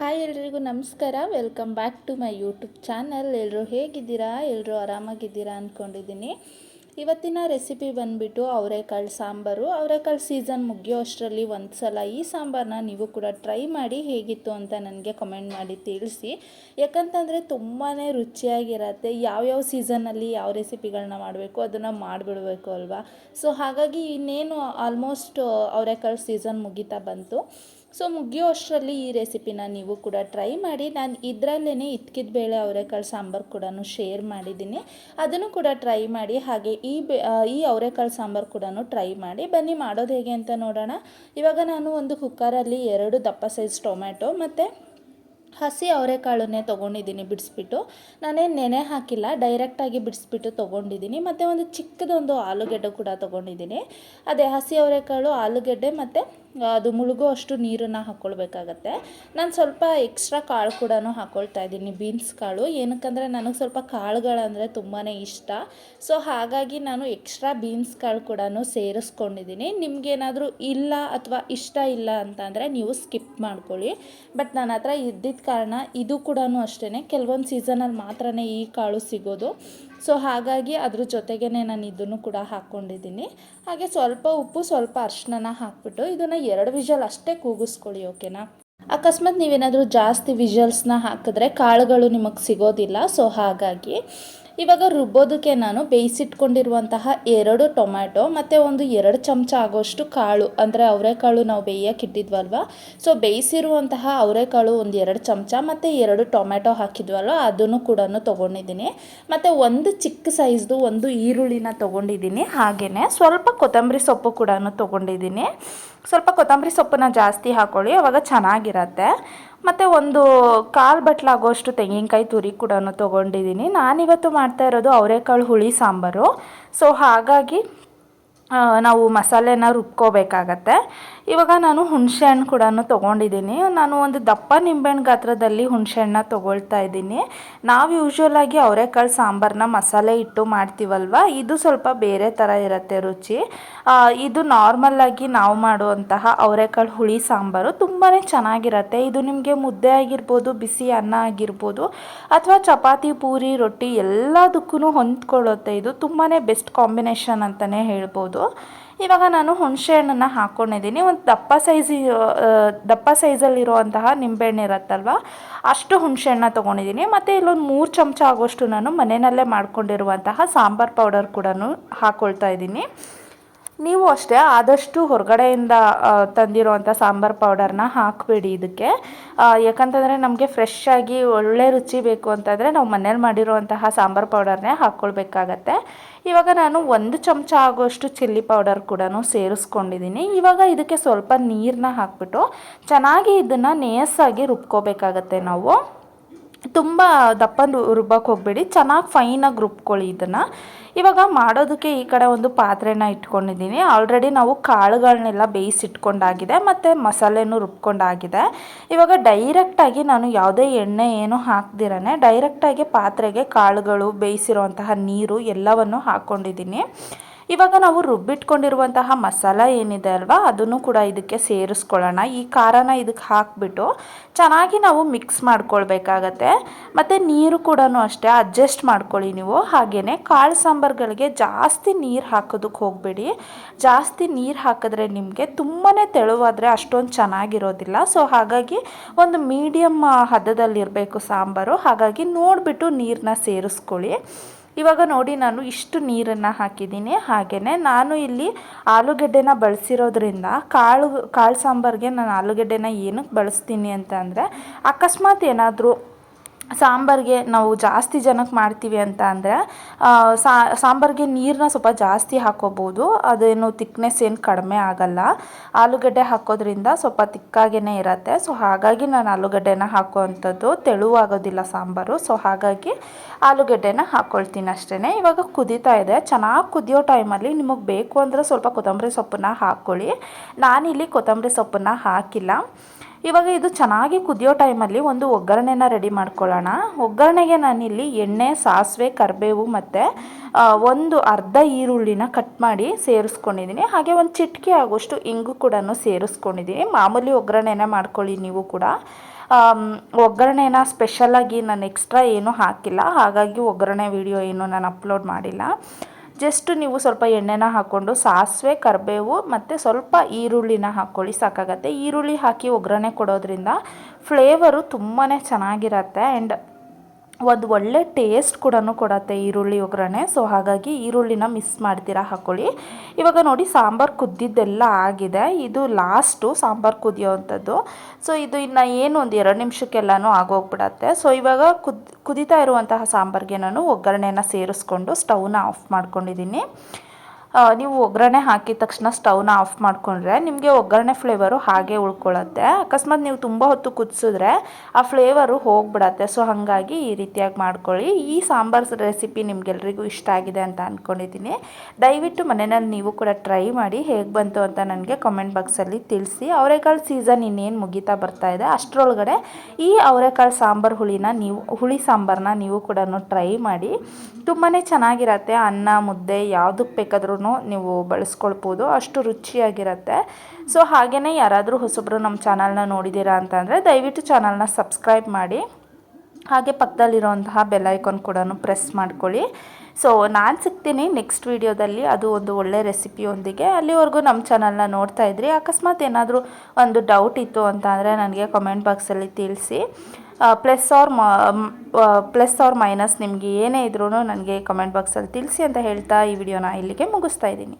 Hi ಎಲ್ರಿಗೂ ನಮಸ್ಕಾರ. Welcome back to my YouTube channel ಎಲ್ಲರೂ ಹೇಗಿದ್ದೀರಾ? ಎಲ್ಲರೂ ಆರಾಮಾಗಿದ್ದೀರಾ ಅಂದ್ಕೊಂಡಿದ್ದೀನಿ ಇವತ್ತಿನ ರೆಸಿಪಿ ಬಂದುಬಿಟ್ಟು ಅವರೆಕಾಳು ಸಾಂಬಾರು. ಅವರೆಕಾಳು ಸೀಸನ್ ಮುಗಿಯೋ ಅಷ್ಟರಲ್ಲಿ ಒಂದು ಸಲ ಈ ಸಾಂಬಾರನ್ನ ನೀವು ಕೂಡ ಟ್ರೈ ಮಾಡಿ ಹೇಗಿತ್ತು ಅಂತ ನನಗೆ ಕಮೆಂಟ್ ಮಾಡಿ ತಿಳಿಸಿ. ಯಾಕಂತಂದರೆ ತುಂಬಾ ರುಚಿಯಾಗಿರತ್ತೆ. ಯಾವ್ಯಾವ ಸೀಸನ್ನಲ್ಲಿ ಯಾವ ರೆಸಿಪಿಗಳನ್ನ ಮಾಡಬೇಕು ಅದನ್ನು ಮಾಡಿಬಿಡಬೇಕು ಅಲ್ವಾ? ಸೊ ಹಾಗಾಗಿ ಇನ್ನೇನು ಆಲ್ಮೋಸ್ಟ್ ಅವರೆಕಾಳು ಸೀಸನ್ ಮುಗಿತಾ ಬಂತು. ಸೊ ಮುಗಿಯೋ ಅಷ್ಟರಲ್ಲಿ ಈ ರೆಸಿಪಿನ ನೀವು ಕೂಡ ಟ್ರೈ ಮಾಡಿ. ನಾನು ಇದರಲ್ಲೇ ಇತ್ಕಿದ ಬೇಳೆ ಅವರೆಕಾಳು ಸಾಂಬಾರು ಕೂಡ ಶೇರ್ ಮಾಡಿದ್ದೀನಿ. ಅದನ್ನು ಕೂಡ ಟ್ರೈ ಮಾಡಿ. ಹಾಗೆ ಈ ಬೆ ಈ ಅವರೆಕಾಳು ಸಾಂಬಾರು ಕೂಡ ಟ್ರೈ ಮಾಡಿ. ಬನ್ನಿ ಮಾಡೋದು ಹೇಗೆ ಅಂತ ನೋಡೋಣ. ಇವಾಗ ನಾನು ಒಂದು ಕುಕ್ಕರಲ್ಲಿ ಎರಡು ದಪ್ಪ ಸೈಜ್ ಟೊಮ್ಯಾಟೊ ಮತ್ತು ಹಸಿ ಅವರೆಕಾಳನ್ನೇ ತೊಗೊಂಡಿದ್ದೀನಿ ಬಿಡಿಸ್ಬಿಟ್ಟು. ನಾನೇನು ನೆನೆ ಹಾಕಿಲ್ಲ ಡೈರೆಕ್ಟಾಗಿ ಬಿಡಿಸ್ಬಿಟ್ಟು ತೊಗೊಂಡಿದ್ದೀನಿ. ಮತ್ತು ಒಂದು ಚಿಕ್ಕದೊಂದು ಆಲೂಗೆಡ್ಡೆ ಕೂಡ ತೊಗೊಂಡಿದ್ದೀನಿ. ಅದೇ ಹಸಿ ಅವರೆಕಾಳು, ಆಲೂಗೆಡ್ಡೆ ಮತ್ತು ಅದು ಮುಳುಗೋ ಅಷ್ಟು ನೀರನ್ನು ಹಾಕ್ಕೊಳ್ಬೇಕಾಗತ್ತೆ ನಾನು ಸ್ವಲ್ಪ ಎಕ್ಸ್ಟ್ರಾ ಕಾಳು ಕೂಡ ಹಾಕ್ಕೊಳ್ತಾ ಇದ್ದೀನಿ ಬೀನ್ಸ್ ಕಾಳು. ಏನಕ್ಕಂದರೆ ನನಗೆ ಸ್ವಲ್ಪ ಕಾಳುಗಳಂದರೆ ತುಂಬಾ ಇಷ್ಟ. ಸೊ ಹಾಗಾಗಿ ನಾನು ಎಕ್ಸ್ಟ್ರಾ ಬೀನ್ಸ್ ಕಾಳು ಕೂಡ ಸೇರಿಸ್ಕೊಂಡಿದ್ದೀನಿ. ನಿಮಗೇನಾದರೂ ಇಲ್ಲ ಅಥವಾ ಇಷ್ಟ ಇಲ್ಲ ಅಂತಂದರೆ ನೀವು ಸ್ಕಿಪ್ ಮಾಡ್ಕೊಳ್ಳಿ. ಬಟ್ ನನ್ನ ಹತ್ರ ಇದ್ದಿದ್ದ ಕಾರಣ ಇದು ಕೂಡ ಅಷ್ಟೇ ಕೆಲವೊಂದು ಸೀಸನಲ್ಲಿ ಮಾತ್ರ ಈ ಕಾಳು ಸಿಗೋದು. ಸೊ ಹಾಗಾಗಿ ಅದ್ರ ಜೊತೆಗೇ ನಾನು ಇದನ್ನು ಕೂಡ ಹಾಕ್ಕೊಂಡಿದ್ದೀನಿ ಹಾಗೆ ಸ್ವಲ್ಪ ಉಪ್ಪು, ಸ್ವಲ್ಪ ಅರ್ಶಿನ ಹಾಕ್ಬಿಟ್ಟು ಇದನ್ನು ಎರಡು ವಿಷಲ್ ಅಷ್ಟೇ ಕೂಗಿಸ್ಕೊಳ್ಳಿ, ಓಕೆನಾ? ಅಕಸ್ಮಾತ್ ನೀವೇನಾದರೂ ಜಾಸ್ತಿ ವಿಷಲ್ಸ್ನ ಹಾಕಿದ್ರೆ ಕಾಳುಗಳು ನಿಮಗೆ ಸಿಗೋದಿಲ್ಲ. ಸೊ ಹಾಗಾಗಿ ಇವಾಗ ರುಬ್ಬೋದಕ್ಕೆ ನಾನು ಬೇಯಿಸಿಟ್ಕೊಂಡಿರುವಂತಹ ಎರಡು ಟೊಮ್ಯಾಟೊ ಮತ್ತು ಒಂದು ಎರಡು ಚಮಚ ಆಗೋಷ್ಟು ಕಾಳು, ಅಂದರೆ ಅವರೆಕಾಳು ನಾವು ಬೇಯಕ್ಕೆ ಇಟ್ಟಿದ್ವಲ್ವ? ಸೊ ಬೇಯಿಸಿರುವಂತಹ ಅವರೆಕಾಳು ಒಂದು ಎರಡು ಚಮಚ ಮತ್ತು ಎರಡು ಟೊಮ್ಯಾಟೊ ಹಾಕಿದ್ವಲ್ವ? ಅದನ್ನು ಕೂಡ ತೊಗೊಂಡಿದ್ದೀನಿ. ಮತ್ತು ಒಂದು ಚಿಕ್ಕ ಸೈಜ್ದು ಒಂದು ಈರುಳ್ಳಿನ ತೊಗೊಂಡಿದ್ದೀನಿ. ಹಾಗೆಯೇ ಸ್ವಲ್ಪ ಕೊತ್ತಂಬರಿ ಸೊಪ್ಪು ಕೂಡ ತೊಗೊಂಡಿದ್ದೀನಿ. ಸ್ವಲ್ಪ ಕೊತ್ತಂಬರಿ ಸೊಪ್ಪನ್ನ ಜಾಸ್ತಿ ಹಾಕ್ಕೊಳ್ಳಿ ಅವಾಗ ಚೆನ್ನಾಗಿರತ್ತೆ. ಮತ್ತು ಒಂದು ಕಾಲು ಬಟ್ಲಾಗೋಷ್ಟು ತೆಂಗಿನಕಾಯಿ ತುರಿ ಕೂಡ ತೊಗೊಂಡಿದ್ದೀನಿ. ನಾನಿವತ್ತು ಮಾಡ್ತಾ ಇರೋದು ಅವರೆಕಾಳು ಹುಳಿ ಸಾಂಬಾರು. ಸೊ ಹಾಗಾಗಿ ನಾವು ಮಸಾಲೆನ ರುಬ್ಕೋಬೇಕಾಗತ್ತೆ. ಇವಾಗ ನಾನು ಹುಣಸೆ ಹಣ್ಣು ಕೂಡ ತೊಗೊಂಡಿದ್ದೀನಿ. ನಾನು ಒಂದು ದಪ್ಪ ನಿಂಬೆಹಣ್ಣು ಗಾತ್ರದಲ್ಲಿ ಹುಣಸೆ ಹಣ್ಣನ್ನ ತೊಗೊಳ್ತಾ ಇದ್ದೀನಿ. ನಾವು ಯೂಶ್ವಲಾಗಿ ಅವರೆಕಾಳು ಸಾಂಬಾರನ್ನ ಮಸಾಲೆ ಇಟ್ಟು ಮಾಡ್ತೀವಲ್ವ? ಇದು ಸ್ವಲ್ಪ ಬೇರೆ ಥರ ಇರುತ್ತೆ ರುಚಿ. ಇದು ನಾರ್ಮಲ್ಲಾಗಿ ನಾವು ಮಾಡುವಂತಹ ಅವರೆಕಾಳು ಹುಳಿ ಸಾಂಬಾರು. ತುಂಬಾ ಚೆನ್ನಾಗಿರತ್ತೆ. ಇದು ನಿಮಗೆ ಮುದ್ದೆ ಆಗಿರ್ಬೋದು, ಬಿಸಿ ಅನ್ನ ಆಗಿರ್ಬೋದು, ಅಥವಾ ಚಪಾತಿ, ಪೂರಿ, ರೊಟ್ಟಿ ಎಲ್ಲದಕ್ಕೂ ಹೊಂದ್ಕೊಳ್ಳುತ್ತೆ. ಇದು ತುಂಬಾ ಬೆಸ್ಟ್ ಕಾಂಬಿನೇಷನ್ ಅಂತಲೇ ಹೇಳ್ಬೋದು. ಇವಾಗ ನಾನು ಹುಣಸೆ ಹಣ್ಣನ್ನು ಹಾಕ್ಕೊಂಡಿದ್ದೀನಿ ಒಂದು ದಪ್ಪ ಸೈಜ್ ದಪ್ಪ ಸೈಜಲ್ಲಿರುವಂತಹ ನಿಂಬೆಹಣ್ಣು ಇರುತ್ತಲ್ವ? ಅಷ್ಟು ಹುಣಸೆ ಹಣ್ಣು ತೊಗೊಂಡಿದ್ದೀನಿ. ಮತ್ತು ಇಲ್ಲೊಂದು ಮೂರು ಚಮಚ ಆಗೋಷ್ಟು ನಾನು ಮನೆಯಲ್ಲೇ ಮಾಡ್ಕೊಂಡಿರುವಂತಹ ಸಾಂಬಾರು ಪೌಡರ್ ಕೂಡ ಹಾಕ್ಕೊಳ್ತಾ ಇದ್ದೀನಿ. ನೀವು ಅಷ್ಟೇ ಆದಷ್ಟು ಹೊರಗಡೆಯಿಂದ ತಂದಿರುವಂಥ ಸಾಂಬಾರು ಪೌಡರ್ನ ಹಾಕಬೇಡಿ ಇದಕ್ಕೆ ಯಾಕಂತಂದರೆ ನಮಗೆ ಫ್ರೆಶ್ ಆಗಿ ಒಳ್ಳೆ ರುಚಿ ಬೇಕು ಅಂತಂದರೆ ನಾವು ಮನೇಲಿ ಮಾಡಿರುವಂತಹ ಸಾಂಬಾರು ಪೌಡರ್ನೇ ಹಾಕ್ಕೊಳ್ಬೇಕಾಗತ್ತೆ ಇವಾಗ ನಾನು ಒಂದು ಚಮಚ ಆಗೋಷ್ಟು ಚಿಲ್ಲಿ ಪೌಡರ್ ಕೂಡ ಸೇರಿಸ್ಕೊಂಡಿದ್ದೀನಿ ಇವಾಗ ಇದಕ್ಕೆ ಸ್ವಲ್ಪ ನೀರನ್ನ ಹಾಕ್ಬಿಟ್ಟು ಚೆನ್ನಾಗಿ ಇದನ್ನು ನೇಸಾಗಿ ರುಬ್ಕೋಬೇಕಾಗತ್ತೆ ನಾವು. ತುಂಬ ದಪ್ಪ ರುಬ್ಬಕ್ಕೆ ಹೋಗಬೇಡಿ. ಚೆನ್ನಾಗಿ ಫೈನಾಗಿ ರುಬ್ಕೊಳ್ಳಿ ಇದನ್ನು. ಇವಾಗ ಮಾಡೋದಕ್ಕೆ ಈ ಕಡೆ ಒಂದು ಪಾತ್ರೆನ ಇಟ್ಕೊಂಡಿದ್ದೀನಿ. ಆಲ್ರೆಡಿ ನಾವು ಕಾಳುಗಳನ್ನೆಲ್ಲ ಬೇಯಿಸಿಟ್ಕೊಂಡಾಗಿದೆ, ಮತ್ತು ಮಸಾಲೆನೂ ರುಬ್ಕೊಂಡಾಗಿದೆ. ಇವಾಗ ಡೈರೆಕ್ಟಾಗಿ ನಾನು ಯಾವುದೇ ಎಣ್ಣೆ ಏನು ಹಾಕ್ದಿರೇ ಡೈರೆಕ್ಟಾಗಿ ಪಾತ್ರೆಗೆ ಕಾಳುಗಳು ಬೇಯಿಸಿರುವಂತಹ ನೀರು ಎಲ್ಲವನ್ನು ಹಾಕ್ಕೊಂಡಿದ್ದೀನಿ ಇವಾಗ ನಾವು ರುಬ್ಬಿಟ್ಕೊಂಡಿರುವಂತಹ ಮಸಾಲ ಏನಿದೆ ಅಲ್ವಾ, ಅದನ್ನು ಕೂಡ ಇದಕ್ಕೆ ಸೇರಿಸ್ಕೊಳ್ಳೋಣ. ಈ ಖಾರನ ಇದಕ್ಕೆ ಹಾಕಿಬಿಟ್ಟು ಚೆನ್ನಾಗಿ ನಾವು ಮಿಕ್ಸ್ ಮಾಡ್ಕೊಳ್ಬೇಕಾಗತ್ತೆ. ಮತ್ತು ನೀರು ಕೂಡ ಅಷ್ಟೇ, ಅಡ್ಜಸ್ಟ್ ಮಾಡ್ಕೊಳ್ಳಿ ನೀವು. ಹಾಗೆಯೇ ಕಾಳು ಸಾಂಬಾರುಗಳಿಗೆ ಜಾಸ್ತಿ ನೀರು ಹಾಕೋದಕ್ಕೆ ಹೋಗಬೇಡಿ. ಜಾಸ್ತಿ ನೀರು ಹಾಕಿದ್ರೆ ನಿಮಗೆ ತುಂಬಾ ತೆಳುವಾದರೆ ಅಷ್ಟೊಂದು ಚೆನ್ನಾಗಿರೋದಿಲ್ಲ. ಸೊ, ಹಾಗಾಗಿ ಒಂದು ಮೀಡಿಯಮ್ ಹದದಲ್ಲಿರಬೇಕು ಸಾಂಬಾರು. ಹಾಗಾಗಿ ನೋಡಿಬಿಟ್ಟು ನೀರನ್ನ ಸೇರಿಸ್ಕೊಳ್ಳಿ. ಇವಾಗ ನೋಡಿ ನಾನು ಇಷ್ಟು ನೀರನ್ನು ಹಾಕಿದ್ದೀನಿ. ಹಾಗೇ ನಾನು ಇಲ್ಲಿ ಆಲೂಗಡ್ಡೆನ ಬಳಸಿರೋದ್ರಿಂದ ಕಾಳು ಕಾಳು ಸಾಂಬಾರಿಗೆ ನಾನು ಆಲೂಗಡ್ಡೆನ ಏನಕ್ಕೆ ಬಳಸ್ತೀನಿ ಅಂತ ಅಕಸ್ಮಾತ್ ಏನಾದರೂ ಸಾಂಬಾರಿಗೆ ನಾವು ಜಾಸ್ತಿ ಜನಕ್ಕೆ ಮಾಡ್ತೀವಿ ಅಂತ ಅಂದರೆ ಸಾಂಬಾರಿಗೆ ನೀರನ್ನ ಸ್ವಲ್ಪ ಜಾಸ್ತಿ ಹಾಕೋಬೋದು. ಅದೇನು ತಿಕ್ನೆಸ್ ಏನು ಕಡಿಮೆ ಆಗಲ್ಲ. ಆಲೂಗಡ್ಡೆ ಹಾಕೋದ್ರಿಂದ ಸ್ವಲ್ಪ ತಿಕ್ಕಾಗೇ ಇರತ್ತೆ. ಸೊ ಹಾಗಾಗಿ ನಾನು ಆಲೂಗಡ್ಡೆನ ಹಾಕುವಂಥದ್ದು. ತೆಳುವಾಗೋದಿಲ್ಲ ಸಾಂಬಾರು. ಸೊ ಹಾಗಾಗಿ ಆಲೂಗಡ್ಡೆನ ಹಾಕ್ಕೊಳ್ತೀನಿ ಅಷ್ಟೇ ಇವಾಗ ಕುದೀತಾ ಇದೆ. ಚೆನ್ನಾಗಿ ಕುದಿಯೋ ಟೈಮಲ್ಲಿ ನಿಮಗೆ ಬೇಕು ಅಂದರೆ ಸ್ವಲ್ಪ ಕೊತ್ತಂಬರಿ ಸೊಪ್ಪನ್ನ ಹಾಕ್ಕೊಳ್ಳಿ ನಾನಿಲ್ಲಿ ಕೊತ್ತಂಬರಿ ಸೊಪ್ಪನ್ನ ಹಾಕಿಲ್ಲ. ಇವಾಗ ಇದು ಚೆನ್ನಾಗಿ ಕುದಿಯೋ ಟೈಮಲ್ಲಿ ಒಂದು ಒಗ್ಗರಣೆನ ರೆಡಿ ಮಾಡ್ಕೊಳ್ಳೋಣ. ಒಗ್ಗರಣೆಗೆ ನಾನಿಲ್ಲಿ ಎಣ್ಣೆ, ಸಾಸಿವೆ, ಕರಿಬೇವು ಮತ್ತು ಒಂದು ಅರ್ಧ ಈರುಳ್ಳಿನ ಕಟ್ ಮಾಡಿ ಸೇರಿಸ್ಕೊಂಡಿದ್ದೀನಿ. ಹಾಗೆ ಒಂದು ಚಿಟಿಕೆ ಆಗೋಷ್ಟು ಇಂಗು ಕೂಡ ಸೇರಿಸ್ಕೊಂಡಿದ್ದೀನಿ. ಮಾಮೂಲಿ ಒಗ್ಗರಣೆನ ಮಾಡ್ಕೊಳ್ಳಿ ನೀವು ಕೂಡ. ಒಗ್ಗರಣೆನ ಸ್ಪೆಷಲಾಗಿ ನಾನು ಎಕ್ಸ್ಟ್ರಾ ಏನೂ ಹಾಕಿಲ್ಲ. ಹಾಗಾಗಿ ಒಗ್ಗರಣೆ ವಿಡಿಯೋ ಏನು ನಾನು ಅಪ್ಲೋಡ್ ಮಾಡಿಲ್ಲ. ಜಸ್ಟ್ ನೀವು ಸ್ವಲ್ಪ ಎಣ್ಣೆನ ಹಾಕ್ಕೊಂಡು ಸಾಸಿವೆ, ಕರಿಬೇವು ಮತ್ತು ಸ್ವಲ್ಪ ಈರುಳ್ಳಿನ ಹಾಕ್ಕೊಳ್ಳಿ, ಸಾಕಾಗತ್ತೆ. ಈರುಳ್ಳಿ ಹಾಕಿ ಒಗ್ಗರಣೆ ಕೊಡೋದ್ರಿಂದ ಫ್ಲೇವರು ತುಂಬಾ ಚೆನ್ನಾಗಿರತ್ತೆ. ಆ್ಯಂಡ್ ಒಂದು ಒಳ್ಳೆ ಟೇಸ್ಟ್ ಕೂಡ ಕೊಡತ್ತೆ ಈರುಳ್ಳಿ ಒಗ್ಗರಣೆ. ಸೊ ಹಾಗಾಗಿ ಈರುಳ್ಳಿನ ಮಿಸ್ ಮಾಡ್ತೀರಾ ಹಾಕೊಳ್ಳಿ. ಇವಾಗ ನೋಡಿ, ಸಾಂಬಾರು ಕುದ್ದಿದ್ದೆಲ್ಲ ಆಗಿದೆ. ಇದು ಲಾಸ್ಟು ಸಾಂಬಾರು ಕುದಿಯೋವಂಥದ್ದು. ಸೊ ಇದು ಇನ್ನು ಏನು ಒಂದು ಎರಡು ನಿಮಿಷಕ್ಕೆಲ್ಲನೂ ಆಗೋಗ್ಬಿಡತ್ತೆ. ಸೊ ಇವಾಗ ಕುದ್, ಕುದೀತಾ ಇರುವಂತಹ ಸಾಂಬಾರಿಗೆ ನಾನು ಒಗ್ಗರಣೆನ ಸೇರಿಸ್ಕೊಂಡು ಸ್ಟವ್ನ ಆಫ್ ಮಾಡ್ಕೊಂಡಿದ್ದೀನಿ. ನೀವು ಒಗ್ಗರಣೆ ಹಾಕಿದ ತಕ್ಷಣ ಸ್ಟವ್ನ ಆಫ್ ಮಾಡಿಕೊಂಡ್ರೆ ನಿಮಗೆ ಒಗ್ಗರಣೆ ಫ್ಲೇವರು ಹಾಗೆ ಉಳ್ಕೊಳ್ಳುತ್ತೆ ಅಕಸ್ಮಾತ್ ನೀವು ತುಂಬ ಹೊತ್ತು ಕುದಿಸಿದ್ರೆ ಆ ಫ್ಲೇವರು ಹೋಗಿಬಿಡತ್ತೆ. ಸೊ ಹಾಗಾಗಿ ಈ ರೀತಿಯಾಗಿ ಮಾಡ್ಕೊಳ್ಳಿ. ಈ ಸಾಂಬಾರು ರೆಸಿಪಿ ನಿಮಗೆಲ್ಲರಿಗೂ ಇಷ್ಟ ಆಗಿದೆ ಅಂತ ಅಂದ್ಕೊಂಡಿದ್ದೀನಿ ದಯವಿಟ್ಟು ಮನೆಯಲ್ಲಿ ನೀವು ಕೂಡ ಟ್ರೈ ಮಾಡಿ ಹೇಗೆ ಬಂತು ಅಂತ ನನಗೆ ಕಾಮೆಂಟ್ ಬಾಕ್ಸಲ್ಲಿ ತಿಳಿಸಿ. ಅವರೆಕಾಳು ಸೀಸನ್ ಇನ್ನೇನು ಮುಗಿತಾ ಬರ್ತಾ ಇದೆ, ಅಷ್ಟರೊಳಗಡೆ ಈ ಅವರೆಕಾಳು ಸಾಂಬಾರು ಹುಳಿನ ನೀವು, ಹುಳಿ ಸಾಂಬಾರನ್ನ ನೀವು ಕೂಡ ಟ್ರೈ ಮಾಡಿ. ತುಂಬಾ ಚೆನ್ನಾಗಿರತ್ತೆ. ಅನ್ನ, ಮುದ್ದೆ ಯಾವುದಕ್ಕೆ ಬೇಕಾದ್ರೂ ನೀವು ಬಳಸ್ಕೊಳ್ಬೋದು, ಅಷ್ಟು ರುಚಿಯಾಗಿರುತ್ತೆ. ಸೊ ಹಾಗೆಯೇ ಯಾರಾದರೂ ಹೊಸಬ್ರು ನಮ್ಮ ಚಾನಲ್ನ ನೋಡಿದ್ದೀರಾ ಅಂತಂದರೆ ದಯವಿಟ್ಟು ಚಾನಲ್ನ ಸಬ್ಸ್ಕ್ರೈಬ್ ಮಾಡಿ. ಹಾಗೆ ಪಕ್ಕದಲ್ಲಿರುವಂತಹ ಬೆಲ್ಲೈಕಾನ್ ಕೂಡ ಪ್ರೆಸ್ ಮಾಡ್ಕೊಳ್ಳಿ. ಸೊ ನಾನು ಸಿಗ್ತೀನಿ ನೆಕ್ಸ್ಟ್ ವೀಡಿಯೋದಲ್ಲಿ. ಅದು ಒಂದು ಒಳ್ಳೆ ರೆಸಿಪಿಯೊಂದಿಗೆ ಅಲ್ಲಿವರೆಗೂ ನಮ್ಮ ಚಾನಲ್ನ ನೋಡ್ತಾ ಇದ್ರಿ. ಅಕಸ್ಮಾತ್ ಏನಾದರೂ ಒಂದು ಡೌಟ್ ಇತ್ತು ಅಂತ ಅಂದರೆ ನನಗೆ ಕಮೆಂಟ್ ಬಾಕ್ಸಲ್ಲಿ ತಿಳಿಸಿ. Plus R plus R minus ನಿಮಗೆ ಏನೇ ಇದ್ರೂ ನನಗೆ ಕಮೆಂಟ್ ಬಾಕ್ಸಲ್ಲಿ ತಿಳಿಸಿ ಅಂತ ಹೇಳ್ತಾ ಈ ವಿಡಿಯೋನ ಇಲ್ಲಿಗೆ ಮುಗಿಸ್ತಾ ಇದ್ದೀನಿ.